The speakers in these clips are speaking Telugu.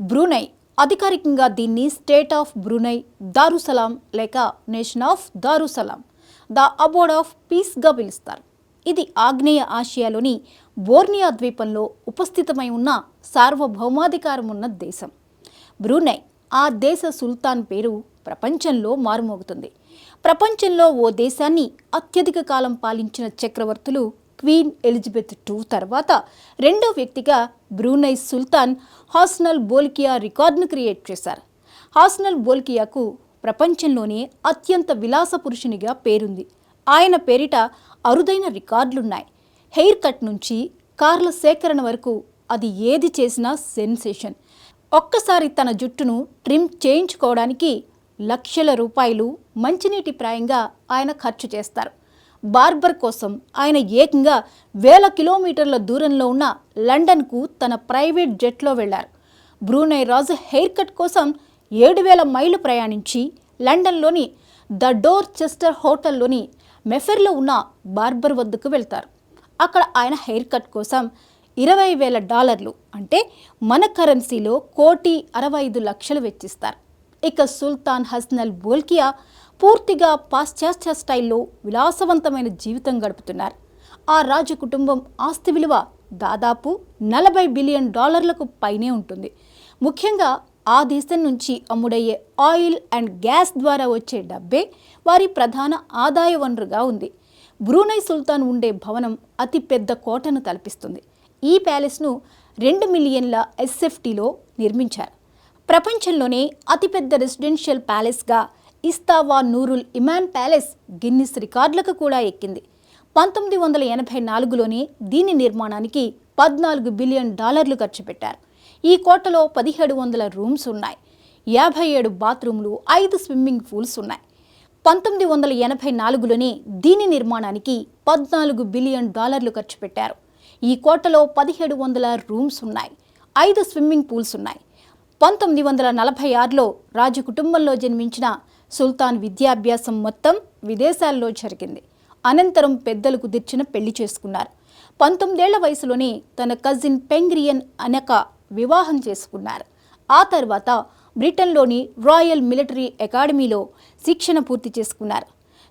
బ్రూనై. అధికారికంగా దీన్ని స్టేట్ ఆఫ్ బ్రూనై దారుసలాం లేక nation of Darussalam the abode of పీస్గా పిలుస్తారు. ఇది ఆగ్నేయ ఆసియాలోని బోర్నియా ద్వీపంలో ఉపస్థితమై ఉన్న సార్వభౌమాధికారం ఉన్న దేశం. బ్రూనై ఆ దేశ సుల్తాన్ పేరు ప్రపంచంలో మారుమోగుతుంది. ప్రపంచంలో ఓ దేశాన్ని అత్యధిక కాలం పాలించిన చక్రవర్తులు క్వీన్ ఎలిజబెత్ టూ తర్వాత రెండో వ్యక్తిగా బ్రూనై సుల్తాన్ హాస్నల్ బోల్కియా రికార్డును క్రియేట్ చేశారు. హాస్నల్ బోల్కియాకు ప్రపంచంలోనే అత్యంత విలాస పురుషునిగా పేరుంది. ఆయన పేరిట అరుదైన రికార్డులున్నాయి. హెయిర్ కట్ నుంచి కార్ల సేకరణ వరకు అది ఏది చేసినా సెన్సేషన్. ఒక్కసారి తన జుట్టును ట్రిమ్ చేయించుకోవడానికి లక్షల రూపాయలు మంచినీటి ప్రాయంగా ఆయన ఖర్చు చేస్తారు. బార్బర్ కోసం ఆయన ఏకంగా వేల కిలోమీటర్ల దూరంలో ఉన్న లండన్కు తన ప్రైవేట్ జెట్లో వెళ్ళారు. బ్రూనై రాజు హెయిర్ కట్ కోసం ఏడు వేల మైళ్ళు ప్రయాణించి లండన్లోని ద డోర్ చెస్టర్ హోటల్లోని మెఫెర్లో ఉన్న బార్బర్ వద్దకు వెళ్తారు. అక్కడ ఆయన హెయిర్ కట్ కోసం ఇరవై వేల డాలర్లు అంటే మన కరెన్సీలో కోటి అరవై ఐదు లక్షలు వెచ్చిస్తారు. ఇక సుల్తాన్ హస్నల్ బోల్కియా పూర్తిగా పాశ్చాత్య స్టైల్లో విలాసవంతమైన జీవితం గడుపుతున్నారు. ఆ రాజు కుటుంబం ఆస్తి విలువ దాదాపు నలభై బిలియన్ డాలర్లకు పైనే ఉంటుంది. ముఖ్యంగా ఆ దేశం నుంచి అమ్ముడయ్యే ఆయిల్ అండ్ గ్యాస్ ద్వారా వచ్చే డబ్బే వారి ప్రధాన ఆదాయ వనరుగా ఉంది. బ్రూనై సుల్తాన్ ఉండే భవనం అతిపెద్ద కోటను తలపిస్తుంది. ఈ ప్యాలెస్ను రెండు మిలియన్ల ఎస్ఎఫ్టీలో నిర్మించారు. ప్రపంచంలోనే అతిపెద్ద రెసిడెన్షియల్ ప్యాలెస్గా ఇస్తావా నూరుల్ ఇమాన్ ప్యాలెస్ గిన్నిస్ రికార్డులకు కూడా ఎక్కింది. పంతొమ్మిది వందల ఎనభై నాలుగులోనే దీని నిర్మాణానికి పద్నాలుగు బిలియన్ డాలర్లు ఖర్చు పెట్టారు. ఈ కోటలో పదిహేడు వందల రూమ్స్ ఉన్నాయి. యాభై ఏడు బాత్రూమ్లు ఐదు స్విమ్మింగ్ పూల్స్ ఉన్నాయి. పంతొమ్మిది వందల ఎనభై నాలుగులోనే దీని నిర్మాణానికి పద్నాలుగు బిలియన్ డాలర్లు ఖర్చు పెట్టారు. ఈ కోటలో పదిహేడు వందల రూమ్స్ ఉన్నాయి. ఐదు స్విమ్మింగ్ పూల్స్ ఉన్నాయి. పంతొమ్మిది వందల నలభై ఆరులో రాజు కుటుంబంలో జన్మించిన సుల్తాన్ విద్యాభ్యాసం మొత్తం విదేశాల్లో జరిగింది. అనంతరం పెద్దలు కుదిర్చిన పెళ్ళి చేసుకున్నారు. పంతొమ్మిదేళ్ళ వయసులోనే తన కజిన్ పెంగ్రియన్ అనక వివాహం చేసుకున్నారు. ఆ తర్వాత బ్రిటన్లోని రాయల్ మిలిటరీ అకాడమీలో శిక్షణ పూర్తి చేసుకున్నారు.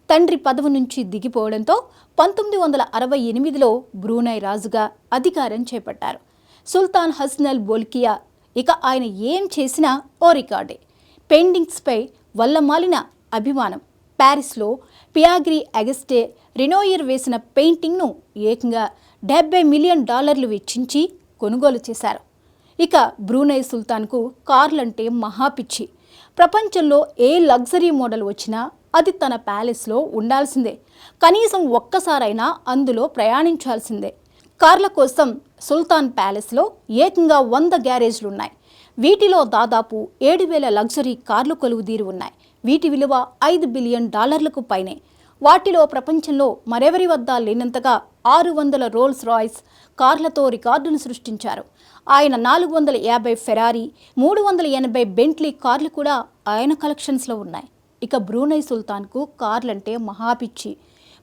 తండ్రి పదవి నుంచి దిగిపోవడంతో పంతొమ్మిది వందల అరవై ఎనిమిదిలో బ్రూనై రాజుగా అధికారం చేపట్టారు. సుల్తాన్ హస్నల్ బోల్కియా ఇక ఆయన ఏం చేసినా ఓ రికార్డే. పెయింటింగ్స్పై వల్లమాలిన అభిమానం. ప్యారిస్లో పియాగ్రీ అగస్టే రినోయిర్ వేసిన పెయింటింగ్ను ఏకంగా డెబ్బై మిలియన్ డాలర్లు వెచ్చించి కొనుగోలు చేశారు. ఇక బ్రూనై సుల్తాన్కు కార్లంటే మహాపిచ్చి. ప్రపంచంలో ఏ లగ్జరీ మోడల్ వచ్చినా అది తన ప్యాలెస్లో ఉండాల్సిందే. కనీసం ఒక్కసారైనా అందులో ప్రయాణించాల్సిందే. కార్ల కోసం సుల్తాన్ ప్యాలెస్లో ఏకంగా వంద గ్యారేజ్లు ఉన్నాయి వీటిలో దాదాపు ఏడు వేల లగ్జరీ కార్లు కొలువుదీరి ఉన్నాయి. వీటి విలువ ఐదు బిలియన్ డాలర్లకు పైనే. వాటిలో ప్రపంచంలో మరెవరి వద్ద లేనంతగా ఆరు వందల రోల్స్ రాయ్స్ కార్లతో రికార్డును సృష్టించారు. ఆయన నాలుగు వందల యాభై ఫెరారీ మూడు వందల ఎనభై బెంట్లీ కార్లు కూడా ఆయన కలెక్షన్స్లో ఉన్నాయి. ఇక బ్రూనై సుల్తాన్కు కార్లంటే మహాపిచ్చి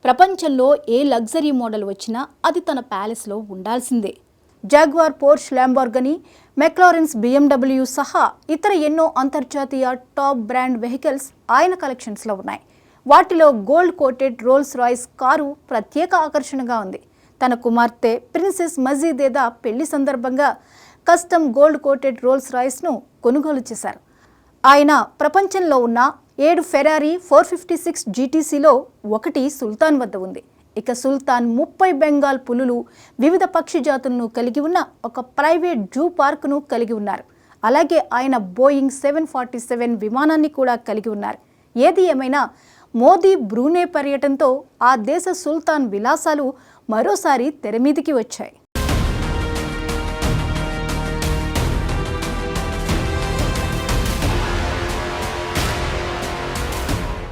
ప్రపంచంలో ఏ లగ్జరీ మోడల్ వచ్చినా అది తన ప్యాలెస్లో ఉండాల్సిందే. Jaguar Porsche Lamborghini McLarens BMW సహా ఇతర ఎన్నో అంతర్జాతీయ టాప్ బ్రాండ్ వెహికల్స్ ఆయన కలెక్షన్స్లో ఉన్నాయి. వాటిలో gold coated Rolls Royce car ప్రత్యేక ఆకర్షణగా ఉంది. తన కుమార్తె ప్రిన్సెస్ మజీదేదా పెళ్ళి సందర్భంగా కస్టమ్ గోల్డ్ కోటెడ్ రోల్స్ రాయ్స్ను కొనుగోలు చేశారు. ఆయన ప్రపంచంలో ఉన్న ఏడు ఫెరారీ ఫోర్ ఫిఫ్టీ సిక్స్ జీటీసీలో ఒకటి సుల్తాన్ వద్ద ఉంది. ఇక సుల్తాన్ ముప్పై బెంగాల్ పులులు వివిధ పక్షి జాతులను కలిగి ఉన్న ఒక ప్రైవేట్ జూ పార్కును కలిగి ఉన్నారు. అలాగే ఆయన బోయింగ్ సెవెన్ ఫార్టీ సెవెన్ విమానాన్ని కూడా కలిగి ఉన్నారు. ఏది ఏమైనా మోదీ బ్రూనే పర్యటనతో ఆ దేశ సుల్తాన్ విలాసాలు మరోసారి తెరమీదికి వచ్చాయి.